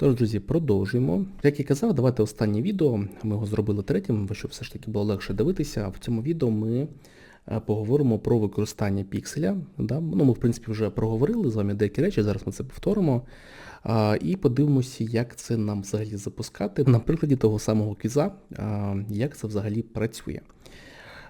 Тож, друзі, продовжуємо. Як я казав, давайте останнє відео. Ми його зробили третім, щоб все ж таки було легше дивитися. В цьому відео ми е, поговоримо про використання пікселя. Да? Ну, Ми, в принципі, вже проговорили з вами деякі речі, зараз ми це повторимо. А, І подивимося, як це нам взагалі запускати на прикладі того самого квіза, а, як це взагалі працює.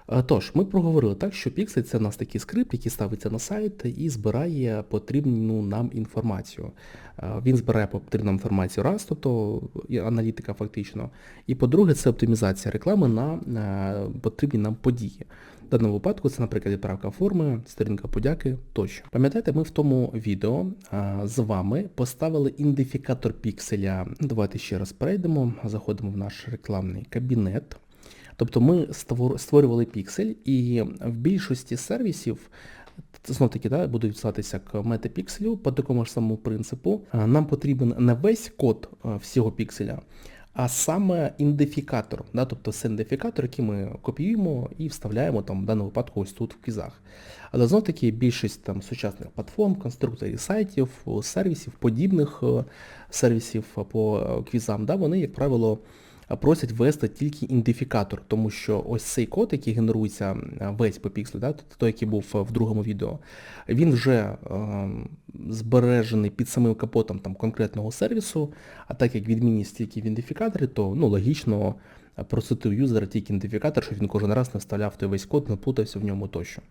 Е, Тож, ми проговорили так, що Pixel це у нас такий скрипт, який ставиться на сайт і збирає потрібну нам інформацію. Е, Він збирає потрібну інформацію раз, тобто аналітика фактично. І по-друге, це оптимізація реклами на е, потрібні нам події. В даному випадку це, наприклад, відправка форми, сторінка подяки тощо. Пам'ятаєте, ми в тому відео з вами поставили ідентифікатор пікселя. Давайте ще раз перейдемо, заходимо в наш рекламний кабінет. Тобто ми створ- створювали піксель, і в більшості сервісів, знов таки, да, будуть зватися к метапікселю по такому ж самому принципу. Нам потрібен не весь код всього пікселя, а саме ідентифікатор, да, тобто це ідентифікатор, який ми копіюємо і вставляємо там в даному випадку ось тут в квізах. Але знов таки більшість там сучасних платформ, конструкторів сайтів, сервісів, подібних е, сервісів по е, квізам, да, вони, як правило, просять ввести тільки ідентифікатор, тому що ось цей код, який генерується е, весь по пікселю, да, той, який був в другому відео, він вже е, збережений під самим капотом там, конкретного сервісу, а так як відмінність тільки в ідентифікаторі, то ну, логічно просити у юзера тільки ідентифікатор, щоб він кожен раз не вставляв той весь код, не плутався в ньому тощо.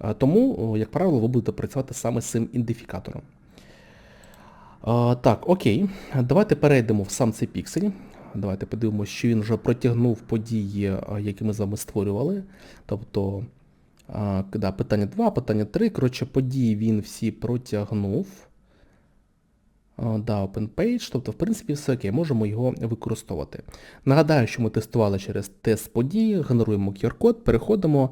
Е, Тому, як правило, ви будете працювати саме з цим ідентифікатором. Так, окей. Давайте перейдемо в сам цей піксель. Давайте подивимося, що він вже протягнув події, які ми з вами створювали. Тобто, да, питання 2, питання 3. Коротше, події він всі протягнув. Да, open page, тобто, в принципі, все окей, можемо його використовувати. Нагадаю, що ми тестували через тест події, генеруємо QR-код, переходимо,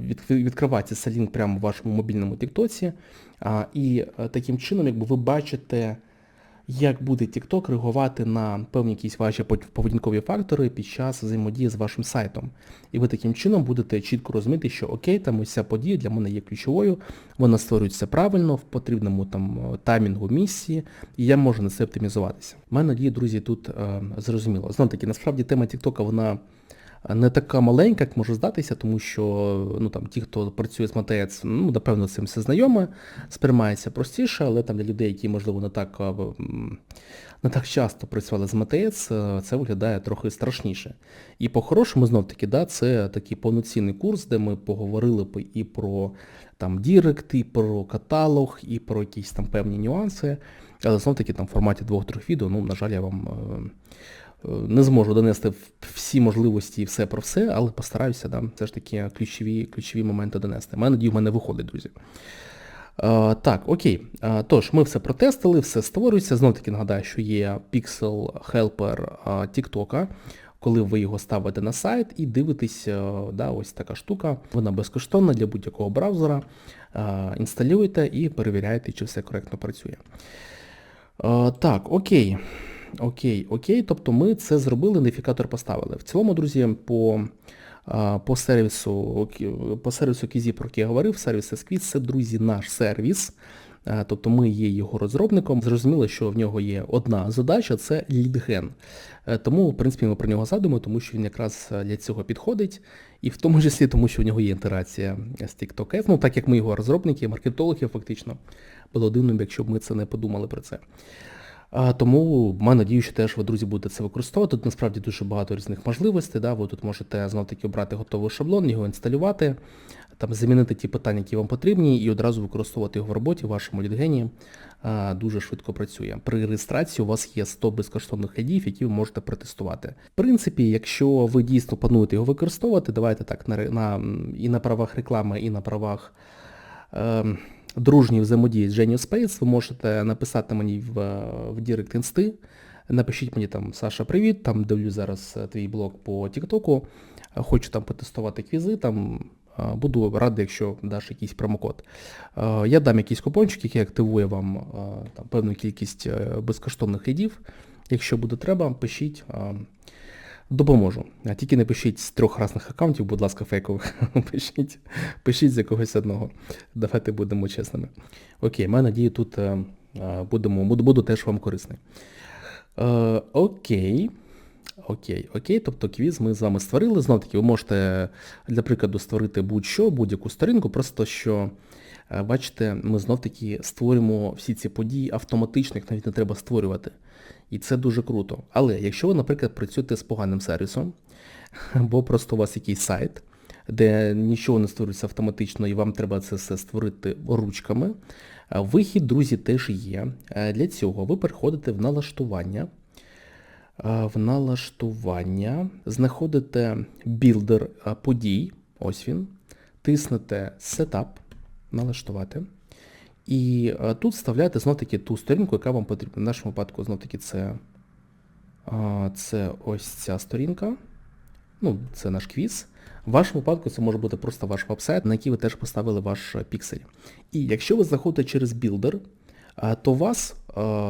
від- відкривається цей прямо в вашому мобільному тіктоці, і е, таким чином, якби ви бачите, як буде TikTok реагувати на певні якісь ваші пов- поведінкові фактори під час взаємодії з вашим сайтом. І ви таким чином будете чітко розуміти, що окей, там ось ця подія для мене є ключовою, вона створюється правильно, в потрібному там е, таймінгу місії, і я можу на це оптимізуватися. У мене друзі, тут е, зрозуміло. Знов таки, насправді тема TikTok, вона не така маленька, як може здатися, тому що ну, там, ті, хто працює з МТС, ну, напевно, з цим все знайоме, сприймається простіше, але там для людей, які, можливо, не так, не так часто працювали з МТС, е, це виглядає трохи страшніше. І по-хорошому, знов таки, да, це такий повноцінний курс, де ми поговорили б і про там Дірект, і про каталог, і про якісь там певні нюанси. Але знов таки там в форматі двох-трьох відео, ну, на жаль, я вам. Не зможу донести всі можливості і все про все, але постараюся да, все ж таки ключові, ключові моменти донести. Маю надію, в мене виходить, друзі. Е, так, окей. Е, тож, ми все протестили, все створюється. Знов таки нагадаю, що є Pixel Helper е, TikTok, коли ви його ставите на сайт і дивитесь, е, да, ось така штука. Вона безкоштовна для будь-якого браузера. Е, інсталюєте і перевіряєте, чи все коректно працює. Е, так, окей. Окей, окей, тобто ми це зробили, ідентифікатор поставили. В цілому, друзі, по, по сервісу, по сервісу Кізі, про який я говорив, сервіс SQuiz, це, друзі, наш сервіс. Тобто ми є його розробником. Зрозуміло, що в нього є одна задача це лідген. Е, Тому, в принципі, ми про нього згадуємо, тому що він якраз е, для цього підходить. І в тому числі, тому що в нього є інтеграція з TikTok. Ну, так як ми його розробники, маркетологи, фактично, було дивно, якщо б ми це не подумали про це. Тому маю надію, що теж ви, друзі, будете це використовувати. Тут насправді дуже багато різних можливостей. Да? Ви тут можете знов таки обрати готовий шаблон, його інсталювати, там замінити ті питання, які вам потрібні, і одразу використовувати його в роботі, в вашому лідгені. Дуже швидко працює. При реєстрації у вас є 100 безкоштовних ідів, які ви можете протестувати. В принципі, якщо ви дійсно плануєте його використовувати, давайте так, на, на, і на правах реклами, і на правах ем, дружній взаємодії з Genius Space, ви можете написати мені в, в Direct Інсти, напишіть мені там, Саша, привіт, там дивлюсь зараз е, твій блог по Тіктоку, е, хочу там потестувати квізи, там е, буду радий, якщо даш якийсь промокод. Е, Я дам якийсь купончик, який активує вам е, там, певну кількість е, безкоштовних лідів. Якщо буде треба, пишіть. Допоможу. А тільки не пишіть з трьох різних аккаунтів, будь ласка, фейкових. пишіть, пишіть з якогось одного. Давайте будемо чесними. Окей, маю надію, тут е, Е, Будемо, буду, буду теж вам корисний. Е, окей. Окей, окей, тобто квіз ми з вами створили. Знов таки, ви можете, для прикладу, створити будь-що, будь-яку сторінку, просто що, бачите, ми знов таки створюємо всі ці події автоматично, їх навіть не треба створювати. І це дуже круто. Але якщо ви, наприклад, працюєте з поганим сервісом, або просто у вас якийсь сайт, де нічого не створюється автоматично і вам треба це все створити ручками, е, вихід, друзі, теж є. Е, Для цього ви переходите в налаштування. Е, В налаштування знаходите білдер е, подій, ось він, тиснете Setup, налаштувати. І е, тут вставляєте знов-таки ту сторінку, яка вам потрібна. В нашому випадку знов-таки це, це ось ця сторінка. Ну, це наш квіз. В вашому випадку це може бути просто ваш веб-сайт, на який ви теж поставили ваш е, піксель. І якщо ви заходите через білдер, то у вас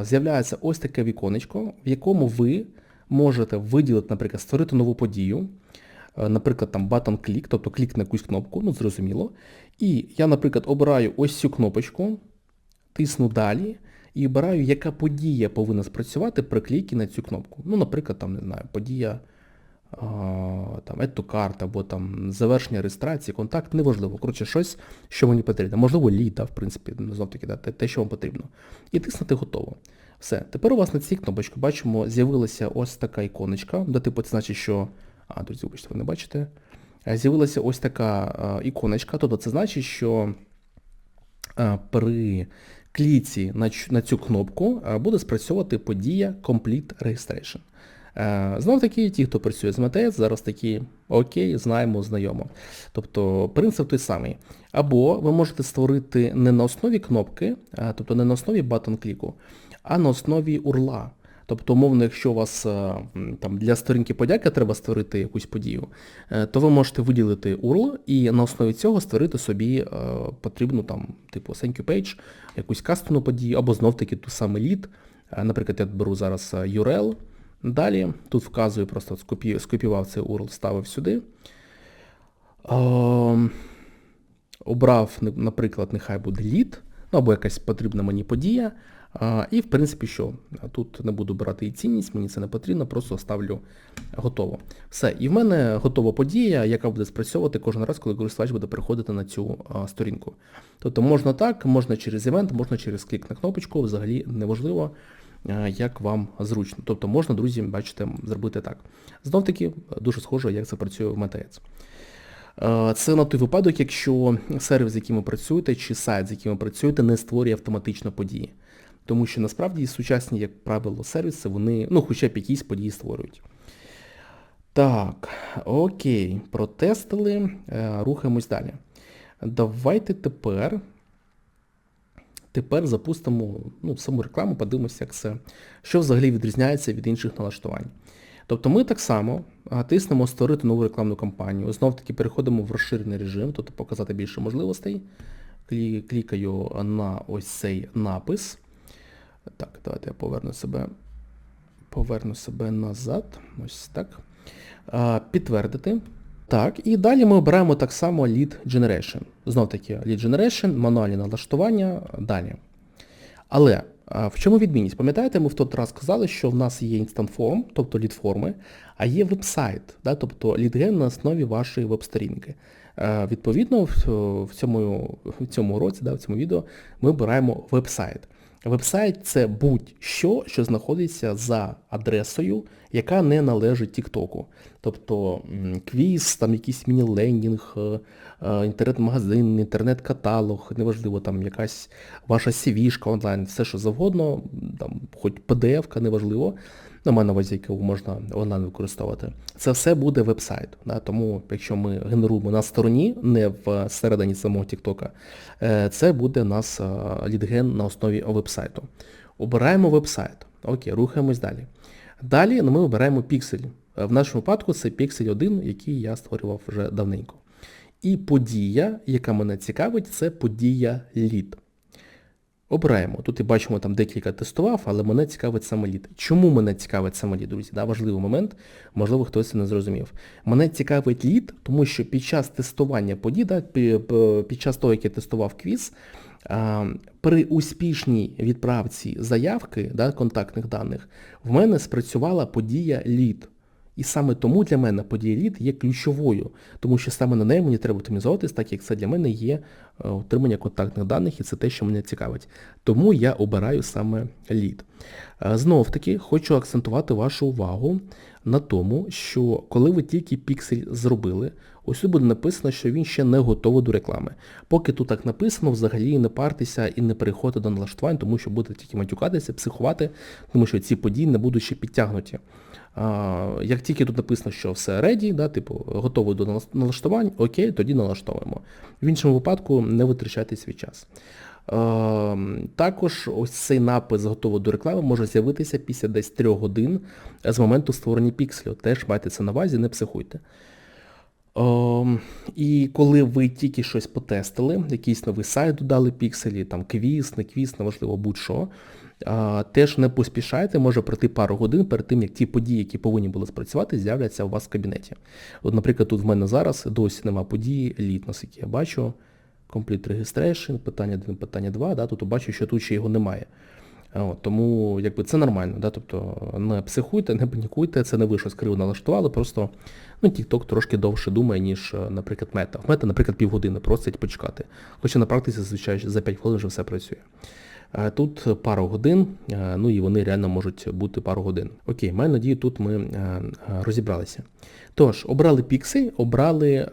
з'являється ось таке віконечко, в якому ви можете виділити, наприклад, створити нову подію, Е, наприклад, там button click, тобто клік на якусь кнопку, ну зрозуміло. І я, наприклад, обираю ось цю кнопочку, тисну далі і обираю, яка подія повинна спрацювати при клікі на цю кнопку. Ну, наприклад, там, не знаю, подія там, add to або там завершення реєстрації, контакт, неважливо. Коротше, щось, що мені потрібно. Можливо, лід, да, в принципі, знов таки, да, те, що вам потрібно. І тиснути готово. Все. Тепер у вас на цій кнопочці, бачимо, з'явилася ось така іконочка, де типу це значить, що а, друзі, вибачте, ви не бачите. Е, З'явилася ось така а, іконочка, тобто це значить, що а, при кліці на, цю кнопку буде спрацьовувати подія Complete Registration. Е, Знов таки, ті, хто працює з МТС, зараз такі окей, знаємо, знайомо. Тобто принцип той самий. Або ви можете створити не на основі кнопки, тобто не на основі батон-кліку, а на основі урла. Тобто, умовно, якщо у вас е, там для сторінки подяки треба створити якусь подію, е, то ви можете виділити URL і на основі цього створити собі е, потрібну там, типу, thank you page, якусь кастомну подію, або знов-таки ту самий лід. Наприклад, я беру зараз URL. Далі тут вказую, просто скопіював цей URL, вставив сюди. Обрав, наприклад, нехай буде лід, ну або якась потрібна мені подія. І в принципі що? Тут не буду брати і цінність, мені це не потрібно, просто ставлю готово. Все. І в мене готова подія, яка буде спрацьовувати кожен раз, коли користувач буде переходити на цю сторінку. Тобто можна так, можна через івент, можна через клік на кнопочку, взагалі неважливо, як вам зручно. Тобто можна, друзі, бачите, зробити так. Знов таки, дуже схоже, як це працює в. Е, Це на той випадок, якщо сервіс, з яким ви працюєте, чи сайт, з яким ви працюєте, не створює автоматично події. Тому що насправді сучасні, як правило, сервіси, вони, ну, хоча б якісь події створюють. Так, окей, протестили, е, рухаємось далі. Давайте тепер, тепер запустимо ну, саму рекламу, подивимося, як це, що взагалі відрізняється від інших налаштувань. Тобто ми так само тиснемо створити нову рекламну кампанію. Знов таки переходимо в розширений режим, тобто показати більше можливостей. Клікаю на ось цей напис. Так, давайте я поверну себе, поверну себе назад. Ось так. А, Підтвердити. Так, і далі ми обираємо так само Lead Generation. Знов таки Lead Generation, мануальні налаштування, далі. Але в чому відмінність? Пам'ятаєте, ми в той раз казали, що в нас є Instant Form, тобто лід-форми, а є веб-сайт, да, тобто лідген на основі вашої веб-сторінки. Відповідно, в, цьому, в цьому році, да, в цьому відео, ми обираємо веб-сайт. Веб-сайт це будь-що, що знаходиться за адресою, яка не належить Тіктоку. Тобто квіз, там якийсь міні-лендінг, е, е, інтернет-магазин, інтернет-каталог, неважливо, там якась ваша CV-шка онлайн, все що завгодно, там хоч PDF-ка, неважливо, на мене на увазі, яку можна онлайн використовувати. Це все буде веб-сайт. Да? Тому якщо ми генеруємо на стороні, не в середині самого Тіктока, е, це буде у нас е, лідген на основі веб-сайту. Обираємо веб-сайт. Окей, рухаємось далі. Далі ну, ми обираємо піксель. Е, В нашому випадку це піксель 1, який я створював вже давненько. І подія, яка мене цікавить, це подія лід. Обираємо. Тут і бачимо там декілька тестував, але мене цікавить саме лід. Чому мене цікавить саме лід, друзі? Да, важливий момент, можливо, хтось це не зрозумів. Мене цікавить лід, тому що під час тестування подій, да, під час того, як я тестував квіз, при успішній відправці заявки да, контактних даних в мене спрацювала подія лід. І саме тому для мене подія лід є ключовою, тому що саме на неї мені треба оптимізуватись, так як це для мене є е, отримання контактних даних і це те, що мене цікавить. Тому я обираю саме лід. Е, Знов таки хочу акцентувати вашу увагу на тому, що коли ви тільки піксель зробили, ось тут буде написано, що він ще не готовий до реклами. Поки тут так написано, взагалі не партеся і не переходьте до налаштувань, тому що будете тільки матюкатися, психувати, тому що ці події не будуть ще підтягнуті. Як тільки тут написано, що все ready, да, типу, готовий до налаштувань, окей, тоді налаштовуємо. В іншому випадку не витрачайте свій час. Також ось цей напис готовий до реклами може з'явитися після десь 3 годин з моменту створення пікселю. Теж майте це на увазі, не психуйте. І коли ви тільки щось потестили, якийсь новий сайт додали пікселі, там квіз, не квіз, неважливо будь-що, теж не поспішайте, може пройти пару годин перед тим, як ті події, які повинні були спрацювати, з'являться у вас в кабінеті. От, Наприклад, тут в мене зараз досі нема події, літ, наскільки я бачу. Complete Registration, питання 1, питання 2, да, тут бачу, що тут ще його немає. От, Тому якби це нормально. Да, тобто Не психуйте, не панікуйте, це не ви щось криво налаштували, просто ну, TikTok трошки довше думає, ніж, наприклад, мета. В мета, наприклад, півгодини просить почекати. Хоча на практиці звичайно, за 5 хвилин вже все працює. Тут пару годин, ну і вони реально можуть бути пару годин. Окей, маю надію, тут ми розібралися. Тож, обрали піксель, обрали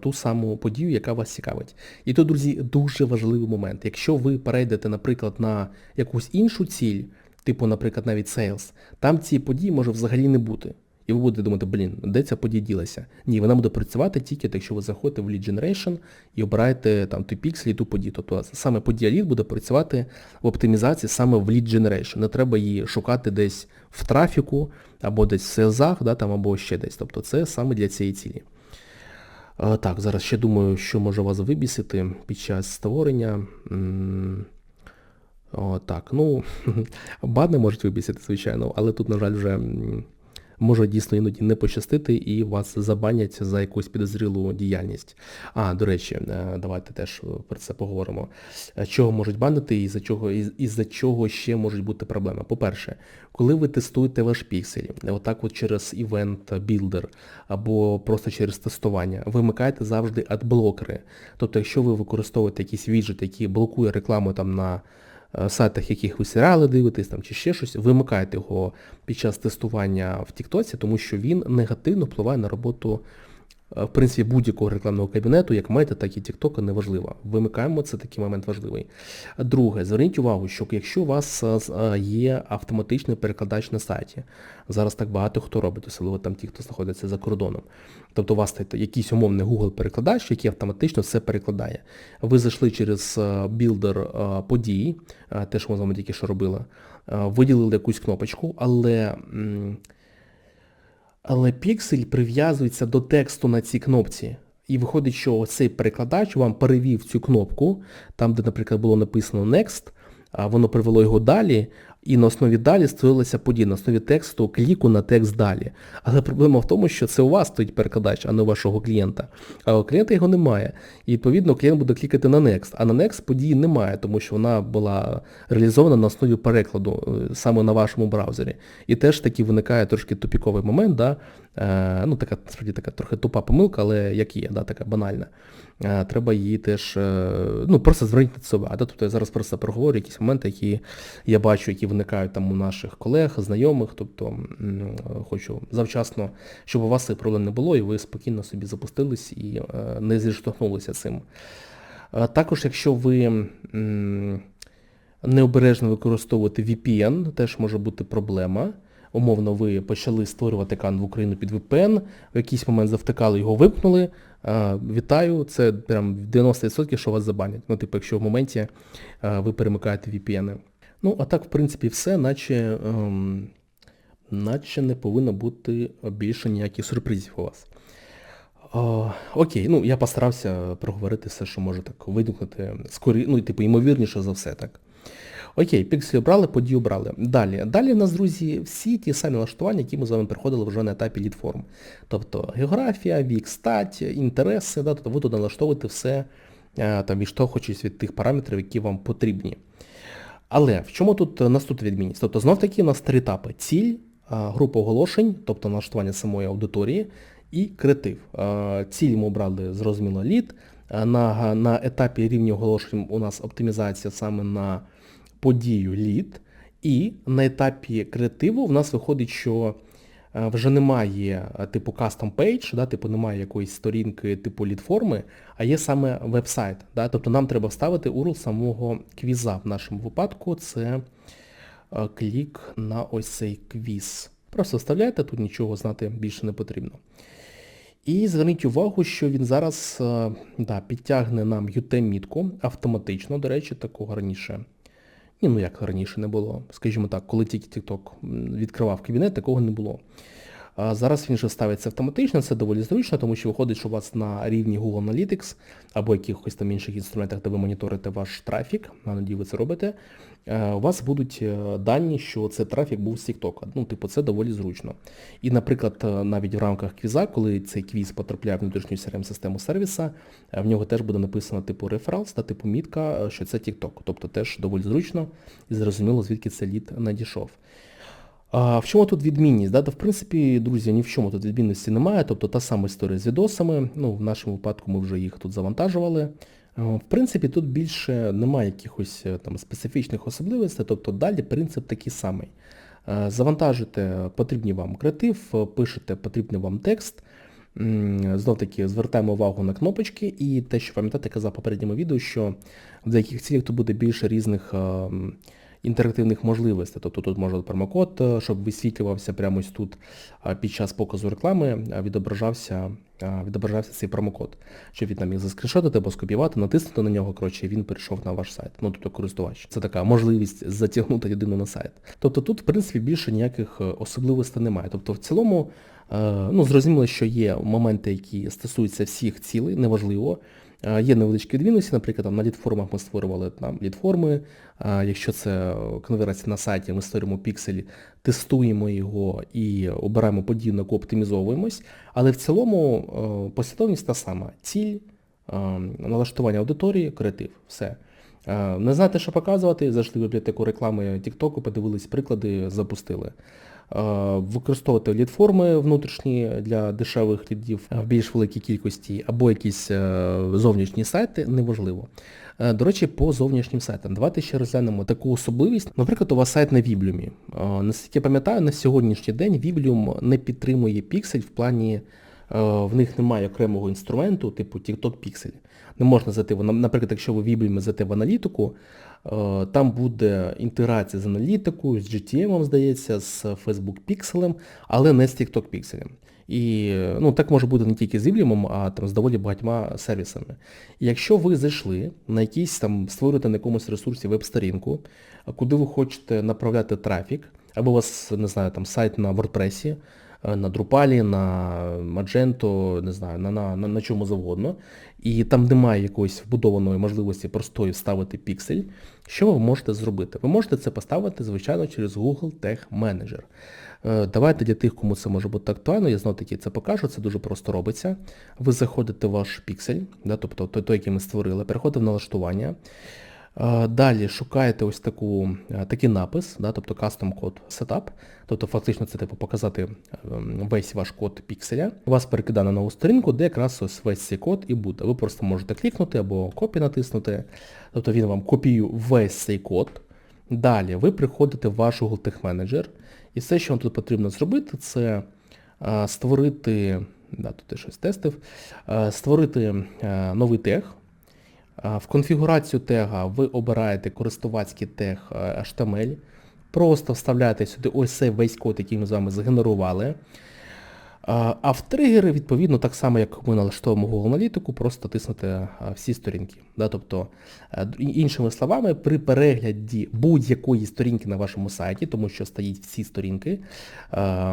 ту саму подію, яка вас цікавить. І тут, друзі, дуже важливий момент. Якщо ви перейдете, наприклад, на якусь іншу ціль, типу, наприклад, навіть Sales, там цієї події може взагалі не бути. І ви будете думати, блін, де ця подія ділася? Ні, вона буде працювати тільки, якщо ви заходите в Lead Generation і обираєте там той піксель і ту подію. Тобто саме подія Lead буде працювати в оптимізації саме в Lead Generation. Не треба її шукати десь в трафіку, або десь в селзах, да, там, або ще десь. Тобто це саме для цієї цілі. Так, зараз ще думаю, що може вас вибісити під час створення. О, так, ну, бани можуть вибісити, звичайно, але тут, на жаль, вже може дійсно іноді не пощастити і вас забанять за якусь підозрілу діяльність. А, до речі, е, давайте теж про це поговоримо. Е, чого можуть банити і за чого, і за чого ще можуть бути проблеми. По-перше, коли ви тестуєте ваш піксель, отак от через Event Builder або просто через тестування, вимикайте завжди адблокери. Тобто, якщо ви використовуєте якийсь віджит, який блокує рекламу там на Е, сайтах, яких ви серіали дивитесь там, чи ще щось, вимикайте його під час тестування в Тіктоці, тому що він негативно впливає на роботу Е, в принципі, будь-якого рекламного кабінету, як мета, так і Тіктока, неважливо. Вимикаємо, це такий момент важливий. Друге, зверніть увагу, що якщо у вас е, е, є автоматичний перекладач на сайті, зараз так багато хто робить, особливо там ті, хто знаходиться за кордоном. Тобто у вас якийсь умовний Google-перекладач, який автоматично все перекладає. Ви зайшли через білдер подій, те, що ми з вами тільки що робили, виділили якусь кнопочку, але але піксель прив'язується до тексту на цій кнопці. І виходить, що цей перекладач вам перевів цю кнопку, там, де, наприклад, було написано Next, а воно привело його далі, і на основі далі створилася подія, на основі тексту кліку на текст далі. Але проблема в тому, що це у вас стоїть перекладач, а не у вашого клієнта. А у клієнта його немає. І відповідно клієнт буде клікати на Next. А на Next події немає, тому що вона була реалізована на основі перекладу е, саме на вашому браузері. І теж таки виникає трошки тупіковий момент, да? е, ну така справді така трохи тупа помилка, але як є, да, така банальна. Е, треба її теж е, ну, просто звернути на себе. Тобто я зараз просто проговорю якісь моменти, які я бачу, які виникають там у наших колег, знайомих. Тобто хочу завчасно, щоб у вас цих проблем не було, і ви спокійно собі запустились і е, не зіштовхнулися цим. Також, якщо ви необережно використовуєте VPN, теж може бути проблема. Умовно, ви почали створювати кан в Україну під VPN, в якийсь момент завтикали, його вимкнули, Вітаю, це прям 90%, що вас забанять. Ну, типу, якщо в моменті ви перемикаєте VPN. Ну, а так, в принципі, все, наче ем, наче не повинно бути більше ніяких сюрпризів у вас. О, окей, ну я постарався проговорити все, що може так видихнути, скорі, ну, типу, ймовірніше за все, так. Окей, пікселі обрали, подію обрали. Далі. Далі в нас, друзі, всі ті самі налаштування, які ми з вами приходили вже на етапі лідформ. Тобто географія, вік, стать, інтереси, да, тобто ви тут налаштовуєте все, е, там, відштовхуючись від тих параметрів, які вам потрібні. Але в чому тут наступна відмінність? Тобто знов таки у нас три етапи. Ціль, група оголошень, тобто налаштування самої аудиторії, і креатив. Ціль ми обрали, зрозуміло, лід. На на етапі рівня оголошень у нас оптимізація саме на подію лід. І на етапі креативу в нас виходить, що вже немає типу custom page, да, типу немає якоїсь сторінки типу лід-форми, а є саме веб-сайт. Да, Тобто нам треба вставити URL самого квіза. В нашому випадку це клік на ось цей квіз. Просто вставляєте, тут нічого знати більше не потрібно. І зверніть увагу, що він зараз да, підтягне нам UTM-мітку автоматично, до речі, такого раніше. Ні, ну як раніше не було. Скажімо так, коли тільки TikTok відкривав кабінет, такого не було. Зараз він вже ставиться автоматично, це доволі зручно, тому що виходить, що у вас на рівні Google Analytics або якихось там інших інструментах, де ви моніторите ваш трафік, на надію ви це робите, е, у вас будуть е, дані, що це трафік був з TikTok. Ну, типу, це доволі зручно. І, наприклад, е, навіть в рамках квіза, коли цей квіз потрапляє в внутрішню CRM-систему сервіса, в нього теж буде написано типу referrals та типу мітка, що це TikTok. Тобто теж доволі зручно і зрозуміло, звідки цей лід надійшов. А В чому тут відмінність? Да? То, в принципі, друзі, ні в чому тут відмінності немає. Тобто та сама історія з відосами. Ну, В нашому випадку ми вже їх тут завантажували. В принципі, тут більше немає якихось е, там специфічних особливостей, тобто далі принцип такий самий. Завантажите потрібний вам креатив, пишете потрібний вам текст. Знов таки звертаємо увагу на кнопочки і те, що пам'ятаєте, казав в попередньому відео, що в деяких цілях тут буде більше різних інтерактивних можливостей. Тобто тут можна промокод, е, щоб висвітлювався прямо ось тут під час показу реклами, відображався відображався цей промокод, щоб він там міг заскріншотити або скопіювати, натиснути на нього, коротше, він перейшов на ваш сайт. Ну, тобто користувач. Це така можливість затягнути людину на сайт. Тобто тут, в принципі, більше ніяких е, особливостей немає. Тобто в цілому, е, ну, зрозуміло, що є моменти, які стосуються всіх цілей, неважливо. Є невеличкі відмінності, наприклад, там, на лідформах ми створювали там лідформи, якщо це конверсія на сайті, ми створюємо пікселі, тестуємо його і обираємо яку оптимізовуємось. Але в цілому послідовність та сама. Ціль, налаштування аудиторії, креатив. Все. Не знаєте, що показувати, зайшли в бібліотеку реклами TikTok, подивились приклади, запустили. Використовувати лід-форми внутрішні для дешевих лідів в більш великій кількості, або якісь е, зовнішні сайти, неважливо. Е, до речі, по зовнішнім сайтам. Давайте ще розглянемо таку особливість. Наприклад, у вас сайт на Віблюмі. Наскільки я пам'ятаю, на сьогоднішній день Віблюм не підтримує піксель в плані, е, в них немає окремого інструменту, типу TikTok Pixel. Не можна зайти, наприклад, якщо ви Віблюмі зайти в аналітику, Е, там буде інтеграція з аналітикою, з GTM, здається, з Facebook Pixel, але не з TikTok Pixel. І ну, так може бути не тільки з Iblium, а там з доволі багатьма сервісами. І якщо ви зайшли на якийсь там, створюєте на якомусь ресурсі веб-сторінку, куди ви хочете направляти трафік, або у вас, не знаю, там сайт на WordPress, Е, на Drupal, на Magento, не знаю, на, на, на, на чому завгодно. І там немає якоїсь вбудованої можливості простої вставити піксель. Що ви можете зробити? Ви можете це поставити, звичайно, через Google Tag Manager. Е, давайте для тих, кому це може бути актуально, я знову таки це покажу, це дуже просто робиться. Ви заходите в ваш піксель, да, тобто той, той, який ми створили, переходите в налаштування. Далі шукаєте ось таку, такий напис, да, тобто Custom Code Setup, тобто фактично це типу показати ем, весь ваш код пікселя. Вас перекидає на нову сторінку, де якраз ось весь цей код і буде. Ви просто можете клікнути або копі натиснути, тобто він вам копіює весь цей код. Далі ви приходите в ваш Google Tag Manager, і все, що вам тут потрібно зробити, це створити, да, тут я щось тестив, створити новий тег. В конфігурацію тега ви обираєте користувацький тег HTML, просто вставляєте сюди ось цей весь код, який ми з вами згенерували. А в тригери, відповідно, так само, як ми налаштовуємо Google аналітику, просто тиснути всі сторінки. Да? Тобто, е, іншими словами, при перегляді будь-якої сторінки на вашому сайті, тому що стоїть всі сторінки,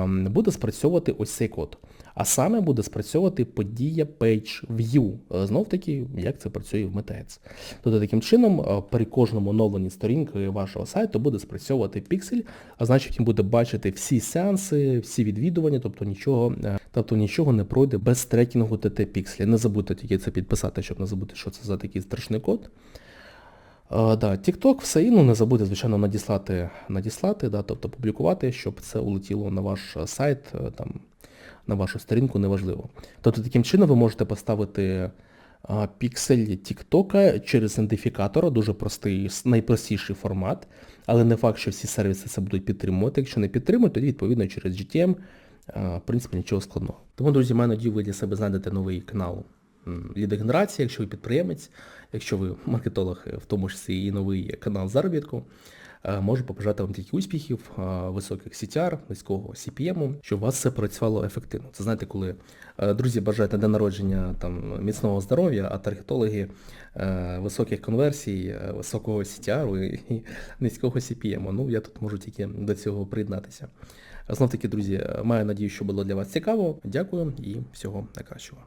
буде спрацьовувати ось цей код. А саме буде спрацьовувати подія Page View. Е, Знов таки, як це працює в MetaAds. Тобто таким чином е, при кожному оновленні сторінки вашого сайту буде спрацьовувати піксель, а значить він буде бачити всі сеанси, всі відвідування, тобто нічого, е, тобто нічого не пройде без трекінгу ТТ пікселя. Не забудьте тільки це підписати, щоб не забути, що це за такий страшний код. Uh, да, все і ну, не забудьте, звичайно, надіслати, надіслати, да, тобто публікувати, щоб це улетіло на ваш сайт, там, на вашу сторінку, неважливо. Тобто таким чином ви можете поставити піксель TikTok через ідентифікатор, дуже простий, найпростіший формат, але не факт, що всі сервіси це будуть підтримувати. Якщо не підтримують, тоді відповідно через GTM, в принципі, нічого складного. Тому, друзі, маю надію, ви для себе знайдете новий канал лідогенерації, якщо ви підприємець, якщо ви маркетолог, в тому числі і новий канал заробітку. Е, Можу побажати вам тільки успіхів, е, високих CTR, низького CPM, щоб у вас все працювало ефективно. Це знаєте, коли е, друзі бажають на день народження там, міцного здоров'я, а таргетологи високих конверсій, високого CTR і, низького CPM. Ну, я тут можу тільки до цього приєднатися. Знов таки, друзі, маю надію, що було для вас цікаво. Дякую і всього найкращого.